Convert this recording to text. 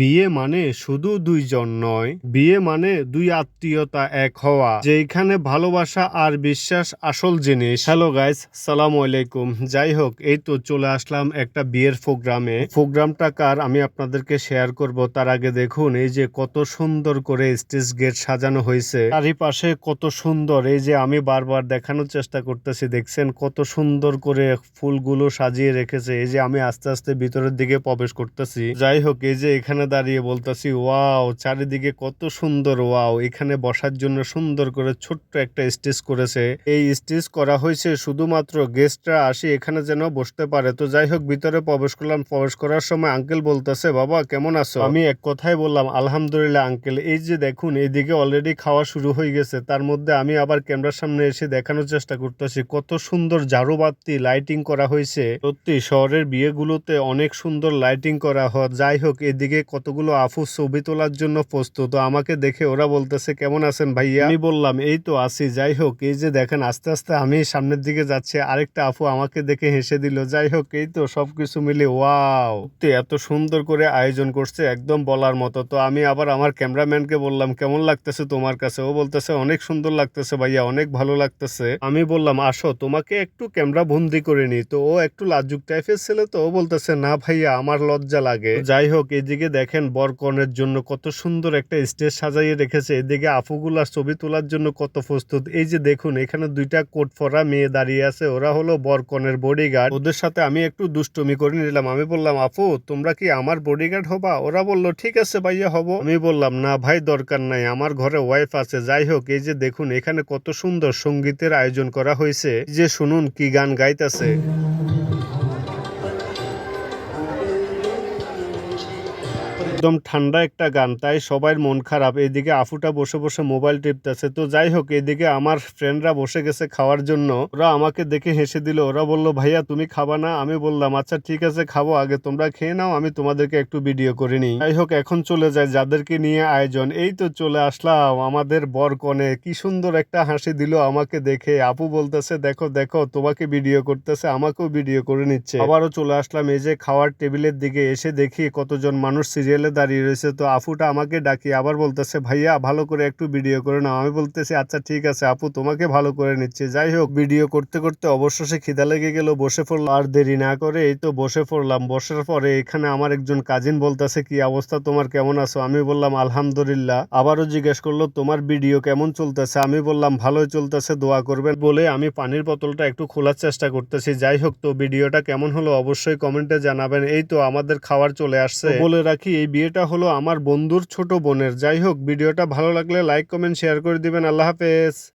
বিয়ে মানে শুধু দুইজন নয়, বিয়ে মানে দুই আত্মীয়তা এক হওয়া যেখানে ভালোবাসা আর বিশ্বাস আসল জিনিস। হ্যালো গাইস সালাম আলাইকুম। যাই হোক, এই তো চলে আসলাম একটা বিয়ের প্রোগ্রামে। প্রোগ্রামটা কার আমি আপনাদেরকে শেয়ার করব। তার আগে দেখুন, এই যে কত সুন্দর করে স্টেজ গেট সাজানো হয়েছে। চারিপাশে কত সুন্দর, এই যে আমি বারবার দেখানোর চেষ্টা করতেছি, দেখছেন? কত সুন্দর করে ফুলগুলো সাজিয়ে রেখেছে। এই যে আমি আস্তে আস্তে ভিতরের দিকে প্রবেশ করতেছি। যাই হোক, এই যে এখানে দাঁড়িয়ে বলতেছি, ওয়াও, চারিদিকে কত সুন্দর, ওয়াও, এখানে বসার জন্য সুন্দর করে ছোট্ট একটা স্টেজ করেছে। এই স্টেজ করা হয়েছে শুধুমাত্র গেস্টরা আসি এখানে যেন বসতে পারে। তো যাই হোক, ভিতরে প্রবেশ করলাম। প্রবেশ করার সময় আঙ্কেল বলতেছে, বাবা, কেমন আছো? আমি এক কথাই বললাম, আলহামদুলিল্লাহ, আঙ্কেল, এই যে দেখুন এইদিকে অলরেডি খাওয়া শুরু হয়ে গেছে। তার মধ্যে আমি আবার ক্যামেরার সামনে এসে দেখানোর চেষ্টা করতেছি। কত সুন্দর ঝাড়ুবাতি লাইটিং করা হয়েছে। সত্যি, শহরের বিয়েগুলোতে অনেক সুন্দর লাইটিং করা হয়। যাই হোক, এদিকে কতগুলো আফু ছবি তোলার জন্য প্রস্তুত? আমাকে দেখে ওরা বলতেছে, কেমন আছেন ভাইয়া? আমি বললাম, এই তো আছি, যাই হোক, এই যে দেখেন, আস্তে আস্তে আমি সামনের দিকে যাচ্ছি, আরেকটা আফু আমাকে দেখে হেসে দিল, যাই হোক, এই তো সবকিছু মিলে, ওয়াও! সত্যি এত সুন্দর করে আয়োজন করছে, একদম বলার মতো। তো আমি আবার আমার ক্যামেরাম্যানকে বললাম, কেমন লাগতেছে তোমার কাছে? ও বলতেছে, অনেক সুন্দর লাগতেছে ভাইয়া, অনেক ভালো লাগতেছে। আমি বললাম, আসো, তোমাকে একটু ক্যামেরা বন্দি করে নি তো ও একটু লাজুক টাইপের ছেলে, তো ও বলতেছে, না ভাইয়া, আমার লজ্জা লাগে। যাই হোক, এদিকে দেখেন বরকনের জন্য কত সুন্দর একটা স্টেজ সাজাইয়ে রেখেছে। এদিকে আফুগুলার ছবি তোলার জন্য কত প্রস্তুত। এই যে দেখুন, এখানে দুইটা কোট ফরা মেয়ে দাঁড়িয়ে আছে। ওরা হলো বরকনের বডিগার্ড ওদের সাথে আমি একটু দুষ্টমি করে নিলাম। আমি বললাম, আপু, তোমরা কি আমার বডিগার্ড হবা? ওরা বলল, ঠিক আছে ভাইয়া, হব। আমি বললাম, না ভাই, দরকার নাই। আমার ঘরে ওয়াইফ আছে। যাই হোক, এই যে দেখুন, এখানে কত সুন্দর সঙ্গীতের আয়োজন করা হয়েছে। যে শুনুন, কি গান গাইতেছে। একদম ঠান্ডা একটা গান, তাই সবার মন খারাপ। এদিকে আফুটা বসে বসে মোবাইল টিপতেছে। তো যাই হোক, এদিকে আমার ফ্রেন্ডরা বসে গেছে খাওয়ার জন্য। ওরা আমাকে দেখে হেসে দিল, ওরা বলল, ভাইয়া, তুমি খাবা না? আমি বললাম আচ্ছা ঠিক আছে, খাব। আগে তোমরা খেয়ে নাও, আমি তোমাদেরকে একটু ভিডিও করে নিই। যাই হোক, এখন চলে যায় যাদেরকে নিয়ে আয়োজন। এই তো চলে আসলাম, আমাদের বর কনে। কি সুন্দর একটা হাসি দিল আমাকে দেখে। আপু বলতেছে, দেখো দেখো, তোমাকে ভিডিও করতেছে, আমাকেও ভিডিও করে নিচ্ছে। আবারও চলে আসলাম এই যে খাওয়ার টেবিলের দিকে, এসে দেখি কতজন মানুষ সিরিয়ালে দাঁড়িয়ে রয়েছে। তো আফুটা আমাকে ডাকি, আবার বলতেছে, ভাইয়া, ভালো করে একটু ভিডিও করে নাও। আমি বলতেছি আচ্ছা ঠিক আছে আপু, তোমাকে ভালো করে নিচ্ছে। যাই হোক ভিডিও করতে করতে অবশেষে খিদা লেগে গেল, বসে পড়লাম। আর দেরি না করে এই তো বসে পড়লাম। বসার পরে এখানে আমার একজন কাজিন বলতেছে, কি অবস্থা তোমার? কেমন আছো? আমি বললাম, আলহামদুলিল্লাহ। আবারও জিজ্ঞেস করল, তোমার ভিডিও কেমন চলতেছে? আমি বললাম, ভালোই চলতেছে, দোয়া করবেন। বলে আমি পানির বোতলটা একটু খোলার চেষ্টা করতেছি। যাই হোক, তো ভিডিওটা কেমন হলো অবশ্যই কমেন্টে জানাবেন। এই তো আমাদের খাবার চলে আসছে। বলে রাখি, এই বিয়েটা হলো আমার বন্ধুর ছোট বোনের। যাই হোক, ভিডিওটা ভালো লাগলে লাইক কমেন্ট শেয়ার করে দিবেন। আল্লাহ হাফেজ।